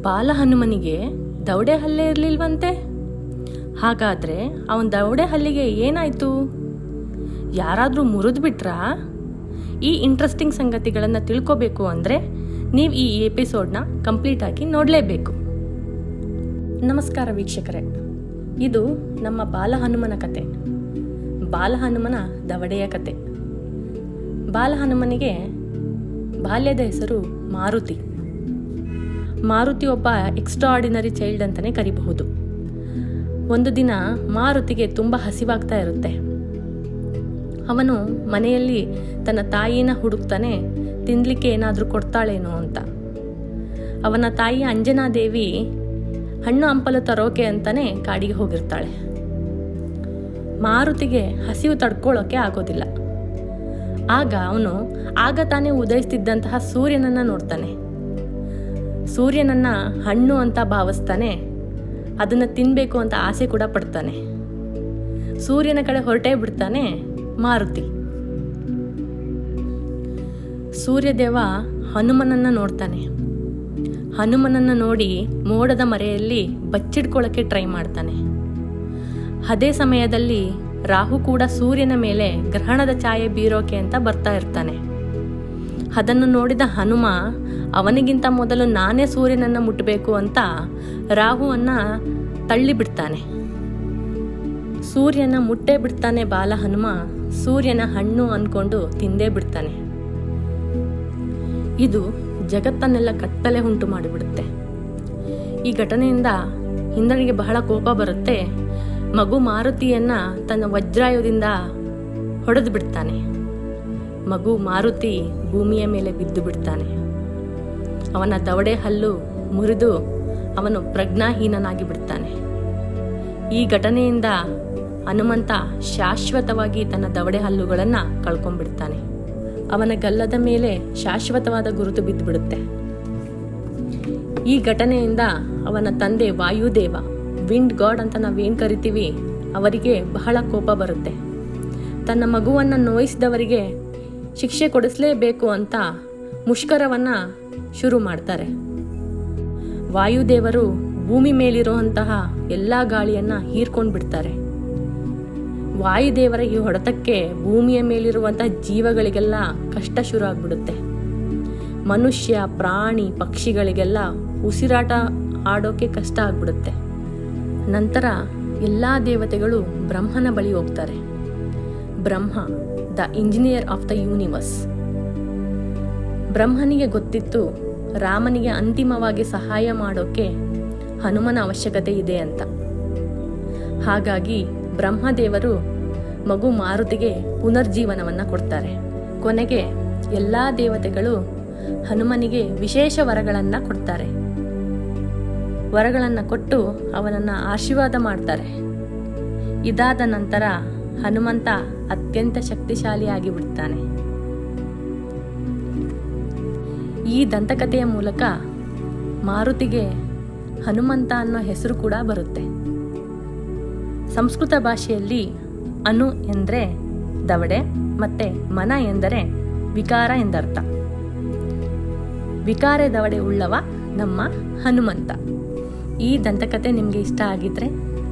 ಬಾಲ ಹನುಮನಿಗೆ ದೌಡೆ ಹಲ್ಲೆ ಇರಲಿಲ್ವಂತೆ? ಹಾಗಾದರೆ ಅವನ ದೌಡೆ ಹಲ್ಲಿಗೆ ಏನಾಯಿತು? ಯಾರಾದರೂ ಮುರಿದು ಬಿಟ್ರಾ? ಈ ಇಂಟ್ರೆಸ್ಟಿಂಗ್ ಸಂಗತಿಗಳನ್ನು ತಿಳ್ಕೋಬೇಕು ಅಂದರೆ ನೀವು ಈ ಎಪಿಸೋಡ್ನ ಕಂಪ್ಲೀಟಾಗಿ ನೋಡಲೇಬೇಕು. ನಮಸ್ಕಾರ ವೀಕ್ಷಕರೇ. ಇದು ನಮ್ಮ ಬಾಲ ಹನುಮನ ಕತೆ. ಬಾಲ ಹನುಮನ ದವಡೆಯ ಕತೆ. ಬಾಲ ಹನುಮನಿಗೆ ಬಾಲ್ಯದ ಹೆಸರು ಮಾರುತಿ. ಮಾರುತಿ ಒಬ್ಬ ಎಕ್ಸ್ಟ್ರಾಆರ್ಡಿನರಿ ಚೈಲ್ಡ್ ಅಂತಲೇ ಕರಿಬಹುದು. ಒಂದು ದಿನ ಮಾರುತಿಗೆ ತುಂಬ ಹಸಿವಾಗ್ತಾ ಇರುತ್ತೆ. ಅವನು ಮನೆಯಲ್ಲಿ ತನ್ನ ತಾಯಿನ ಹುಡುಕ್ತಾನೆ ತಿನ್ನಲಿಕ್ಕೆ ಏನಾದರೂ ಕೊಡ್ತಾಳೇನೋ ಅಂತ. ಅವನ ತಾಯಿ ಅಂಜನಾದೇವಿ ಹಣ್ಣು ಹಂಪಲು ತರೋಕೆ ಅಂತಾನೆ ಕಾಡಿಗೆ ಹೋಗಿರ್ತಾಳೆ. ಮಾರುತಿಗೆ ಹಸಿವು ತಡ್ಕೊಳ್ಳೋಕೆ ಆಗೋದಿಲ್ಲ. ಆಗ ಅವನು ಆಗ ತಾನೇ ಉದಯಿಸ್ತಿದ್ದಂತಹ ಸೂರ್ಯನನ್ನ ನೋಡ್ತಾನೆ. ಸೂರ್ಯನನ್ನ ಹಣ್ಣು ಅಂತ ಭಾವಿಸ್ತಾನೆ, ಅದನ್ನು ತಿನ್ನಬೇಕು ಅಂತ ಆಸೆ ಕೂಡ ಪಡ್ತಾನೆ. ಸೂರ್ಯನ ಕಡೆ ಹೊರಟೇ ಬಿಡ್ತಾನೆ ಮಾರುತಿ. ಸೂರ್ಯದೇವ ಹನುಮನನ್ನು ನೋಡ್ತಾನೆ. ಹನುಮನನ್ನು ನೋಡಿ ಮೋಡದ ಮರೆಯಲ್ಲಿ ಬಚ್ಚಿಡ್ಕೊಳ್ಳೋಕ್ಕೆ ಟ್ರೈ ಮಾಡ್ತಾನೆ. ಅದೇ ಸಮಯದಲ್ಲಿ ರಾಹು ಕೂಡ ಸೂರ್ಯನ ಮೇಲೆ ಗ್ರಹಣದ ಛಾಯೆ ಬೀರೋಕೆ ಅಂತ ಬರ್ತಾ ಇರ್ತಾನೆ. ಅದನ್ನು ನೋಡಿದ ಹನುಮ, ಅವನಿಗಿಂತ ಮೊದಲು ನಾನೇ ಸೂರ್ಯನನ್ನು ಮುಟ್ಟಬೇಕು ಅಂತ ರಾಹುವನ್ನು ತಳ್ಳಿಬಿಡ್ತಾನೆ. ಸೂರ್ಯನ ಮುಟ್ಟೆ ಬಿಡ್ತಾನೆ ಬಾಲ ಹನುಮ, ಸೂರ್ಯನ ಹಣ್ಣು ಅಂದ್ಕೊಂಡು ತಿಂದೇ ಬಿಡ್ತಾನೆ. ಇದು ಜಗತ್ತನ್ನೆಲ್ಲ ಕತ್ತಲೆ ಉಂಟು ಮಾಡಿಬಿಡುತ್ತೆ. ಈ ಘಟನೆಯಿಂದ ಇಂದ್ರನಿಗೆ ಬಹಳ ಕೋಪ ಬರುತ್ತೆ. ಮಗು ಮಾರುತಿಯನ್ನ ತನ್ನ ವಜ್ರಾಯುಧದಿಂದ ಹೊಡೆದು ಬಿಡ್ತಾನೆ. ಮಗು ಮಾರುತಿ ಭೂಮಿಯ ಮೇಲೆ ಬಿದ್ದು ಬಿಡ್ತಾನೆ. ಅವನ ದವಡೆ ಹಲ್ಲು ಮುರಿದು ಅವನು ಪ್ರಜ್ಞಾಹೀನನಾಗಿ ಬಿಡ್ತಾನೆ. ಈ ಘಟನೆಯಿಂದ ಹನುಮಂತ ಶಾಶ್ವತವಾಗಿ ತನ್ನ ದವಡೆ ಹಲ್ಲುಗಳನ್ನು ಕಳ್ಕೊಂಡ್ಬಿಡ್ತಾನೆ. ಅವನ ಗಲ್ಲದ ಮೇಲೆ ಶಾಶ್ವತವಾದ ಗುರುತು ಬಿದ್ದುಬಿಡುತ್ತೆ. ಈ ಘಟನೆಯಿಂದ ಅವನ ತಂದೆ ವಾಯುದೇವ, ವಿಂಡ್ ಗಾಡ್ ಅಂತ ನಾವೇನು ಕರಿತೀವಿ, ಅವರಿಗೆ ಬಹಳ ಕೋಪ ಬರುತ್ತೆ. ತನ್ನ ಮಗುವನ್ನು ನೋಯಿಸಿದವರಿಗೆ ಶಿಕ್ಷೆ ಕೊಡಿಸಲೇಬೇಕು ಅಂತ ಮುಷ್ಕರವನ್ನು ಶುರು ಮಾಡ್ತಾರೆ. ವಾಯುದೇವರು ಭೂಮಿ ಮೇಲಿರುವಂತಹ ಎಲ್ಲ ಗಾಳಿಯನ್ನು ಹೀರ್ಕೊಂಡು ಬಿಡ್ತಾರೆ. ವಾಯುದೇವರ ಈ ಹೊಡೆತಕ್ಕೆ ಭೂಮಿಯ ಮೇಲಿರುವಂತಹ ಜೀವಗಳಿಗೆಲ್ಲ ಕಷ್ಟ ಶುರು ಆಗ್ಬಿಡುತ್ತೆ. ಮನುಷ್ಯ, ಪ್ರಾಣಿ, ಪಕ್ಷಿಗಳಿಗೆಲ್ಲ ಉಸಿರಾಟ ಆಡೋಕೆ ಕಷ್ಟ ಆಗ್ಬಿಡುತ್ತೆ. ನಂತರ ಎಲ್ಲ ದೇವತೆಗಳು ಬ್ರಹ್ಮನ ಬಳಿ ಹೋಗ್ತಾರೆ. Brahma the engineer of the universe. ಬ್ರಹ್ಮನಿಗೆ ಗೊತ್ತಿತ್ತು, ರಾಮನಿಗೆ ಅಂತಿಮವಾಗಿ ಸಹಾಯ ಮಾಡೋಕೆ ಹನುಮನ ಅವಶ್ಯಕತೆ ಇದೆ ಅಂತ. ಹಾಗಾಗಿ ಬ್ರಹ್ಮದೇವರು ಮಗು ಮಾರುತಿಗೆ ಪುನರ್ಜೀವನವನ್ನು ಕೊಡ್ತಾರೆ. ಕೊನೆಗೆ ಎಲ್ಲ ದೇವತೆಗಳು ಹನುಮನಿಗೆ ವಿಶೇಷ ವರಗಳನ್ನು ಕೊಡ್ತಾರೆ. ವರಗಳನ್ನು ಕೊಟ್ಟು ಅವನನ್ನು ಆಶೀರ್ವಾದ ಮಾಡ್ತಾರೆ. ಇದಾದ ನಂತರ ಹನುಮಂತ ಅತ್ಯಂತ ಶಕ್ತಿಶಾಲಿಯಾಗಿ ಬಿಡ್ತಾನೆ ಈ ದಂತಕಥೆಯ ಮೂಲಕ ಮಾರುತಿಗೆ ಹನುಮಂತ ಅನ್ನೋ ಹೆಸರು ಕೂಡ ಬರುತ್ತೆ. ಸಂಸ್ಕೃತ ಭಾಷೆಯಲ್ಲಿ ಅನು ಎಂದರೆ ದವಡೆ, ಮತ್ತೆ ಮನ ಎಂದರೆ ವಿಕಾರ ಎಂದರ್ಥ. ವಿಕಾರ ದವಡೆ ಉಳ್ಳವ ನಮ್ಮ ಹನುಮಂತ. ಈ ದಂತಕತೆ ನಿಮಗೆ ಇಷ್ಟ ಆಗಿದ್ರೆ